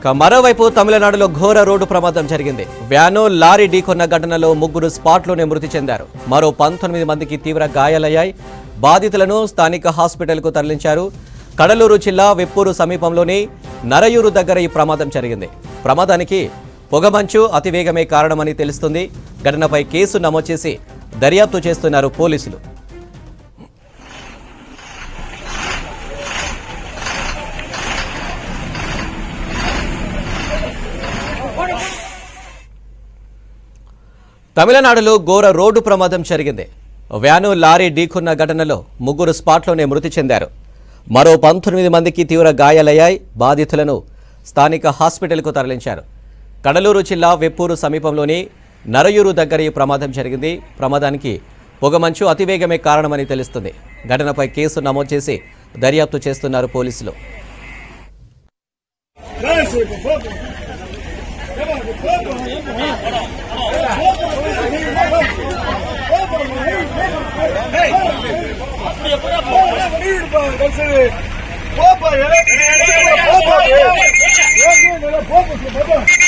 ఇక మరోవైపు తమిళనాడులో ఘోర రోడ్డు ప్రమాదం జరిగింది. వ్యాను లారీ ఢీకొన్న ఘటనలో ముగ్గురు స్పాట్లోనే మృతి చెందారు. మరో పంతొమ్మిది మందికి తీవ్ర గాయాలయ్యాయి. బాధితులను స్థానిక హాస్పిటల్కు తరలించారు. కడలూరు జిల్లా వెప్పూరు సమీపంలోని నరయూరు దగ్గర ఈ ప్రమాదం జరిగింది. ప్రమాదానికి పొగమంచు అతివేగమే కారణమని తెలుస్తుంది. ఘటనపై కేసు నమోదు చేసి దర్యాప్తు చేస్తున్నారు పోలీసులు. తమిళనాడులో ఘోర రోడ్డు ప్రమాదం జరిగింది. వ్యాను లారీ ఢీకున్న ఘటనలో ముగ్గురు స్పాట్లోనే మృతి చెందారు. మరో పంతొమ్మిది మందికి తీవ్ర గాయాలయ్యాయి. బాధితులను స్థానిక హాస్పిటల్కు తరలించారు. కడలూరు జిల్లా వెప్పూరు సమీపంలోని నరయూరు దగ్గర ఈ ప్రమాదం జరిగింది. ప్రమాదానికి పొగమంచు అతివేగమే కారణమని తెలుస్తుంది. ఘటనపై కేసు నమోదు చేసి దర్యాప్తు చేస్తున్నారు పోలీసులు. போப்பா போப்பா போப்பா